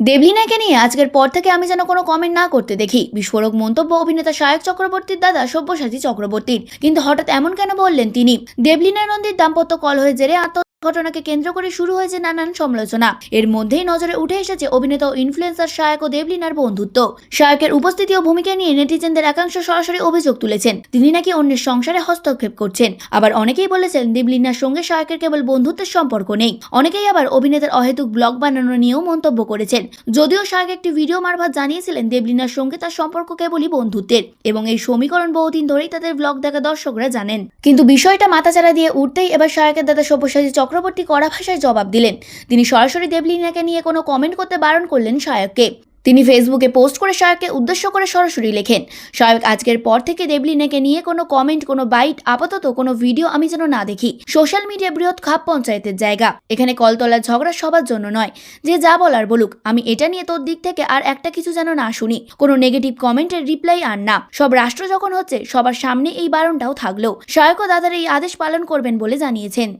দেবলিনাকে নিয়ে আজকের পর থেকে আমি যেন কোনো কমেন্ট না করতে দেখি। বিস্ফোরক মন্তব্য অভিনেতা সায়ক চক্রবর্তীর দাদা সব্যসাচী চক্রবর্তীর। কিন্তু হঠাৎ এমন কেন বললেন তিনি? দেবলিনা নন্দীর দাম্পত্য কল হয়ে জেরে আত্ম ঘটনাকে কেন্দ্র করে শুরু হয়েছে নানান সমালোচনা। এর মধ্যেই নজরে উঠে এসেছে অভিনেতা ও ইনফ্লুয়েন্সার শায়ক ও দেবলিনার বন্ধুত্ব। শায়কের উপস্থিতি ও ভূমিকা নিয়ে নেটিজেনদের একাংশ সরাসরি অভিযোগ তুলেছেন। তিনি নাকি অন্যের সংসারে হস্তক্ষেপ করছেন। আবার অনেকেই বলেছেন দেবলিনার সঙ্গে শায়কের কেবল বন্ধুত্বের সম্পর্ক নেই। অনেকেই আবার অভিনেতার অহেতুক ব্লগ বানানো নিয়েও মন্তব্য করেছেন। যদিও শায়ক একটি ভিডিও মারফত জানিয়েছিলেন দেবলিনার সঙ্গে তার সম্পর্ক কেবলই বন্ধুত্বের এবং এই সমীকরণ বহুদিন ধরেই তাদের ব্লগ দেখা দর্শকরা জানেন। কিন্তু বিষয়টা মাথাচাড়া দিয়ে উঠতেই এবার শায়কের দাদা সব্যসাচী চক্রবর্তী কড়া ভাষায় জবাব দিলেন। তিনি সরাসরি দেবলিনাকে নিয়ে কোনো কমেন্ট করতে বারণ করলেন শায়ককে তিনি ফেসবুকে পোস্ট করে শায়ককে উদ্দেশ্য করে সরাসরি লেখেন শায়ক আজকের পর থেকে দেবলিনাকে নিয়ে কোনো কমেন্ট কোনো বাইট আপাতত কোনো ভিডিও আমি যেন না দেখি। সোশ্যাল মিডিয়া বৃহৎ খাপ পঞ্চায়েতের জায়গা। এখানে কলতলার ঝগড়া সবার জন্য নয়। যে যা বলার বলুক, আমি এটা নিয়ে তোর দিক থেকে আর একটা কিছু যেন না শুনি। কোনো নেগেটিভ কমেন্টের রিপ্লাই আর না। সব রাষ্ট্র যখন হচ্ছে, সবার সামনে এই বারণটাও থাকলেও শায়ক ও দাদার এই আদেশ পালন করবেন বলে জানিয়েছেন।